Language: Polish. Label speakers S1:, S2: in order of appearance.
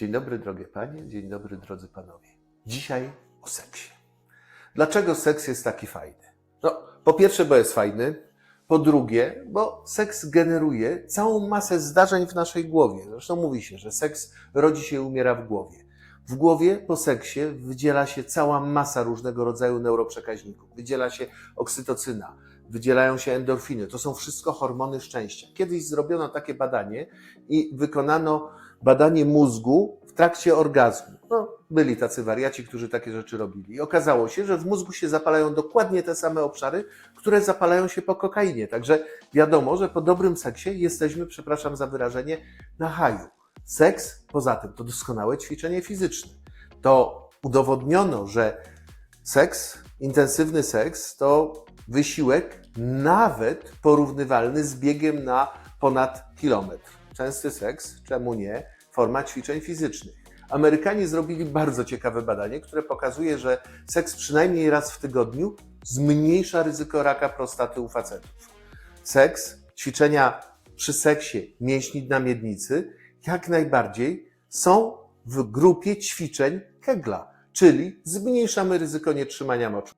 S1: Dzień dobry, drogie panie, dzień dobry, drodzy panowie. Dzisiaj o seksie. Dlaczego seks jest taki fajny? No, po pierwsze, bo jest fajny. Po drugie, bo seks generuje całą masę zdarzeń w naszej głowie. Zresztą mówi się, że seks rodzi się i umiera w głowie. W głowie po seksie wydziela się cała masa różnego rodzaju neuroprzekaźników. Wydziela się oksytocyna, wydzielają się endorfiny. To są wszystko hormony szczęścia. Kiedyś zrobiono takie badanie i wykonano badanie mózgu w trakcie orgazmu. No, byli tacy wariaci, którzy takie rzeczy robili. I okazało się, że w mózgu się zapalają dokładnie te same obszary, które zapalają się po kokainie. Także wiadomo, że po dobrym seksie jesteśmy, przepraszam za wyrażenie, na haju. Seks, poza tym, to doskonałe ćwiczenie fizyczne. To udowodniono, że seks, intensywny seks to wysiłek nawet porównywalny z biegiem na ponad kilometr. Częsty seks, czemu nie, forma ćwiczeń fizycznych. Amerykanie zrobili bardzo ciekawe badanie, które pokazuje, że seks przynajmniej raz w tygodniu zmniejsza ryzyko raka prostaty u facetów. Seks, ćwiczenia przy seksie mięśni na miednicy jak najbardziej są w grupie ćwiczeń Kegla, czyli zmniejszamy ryzyko nietrzymania moczu.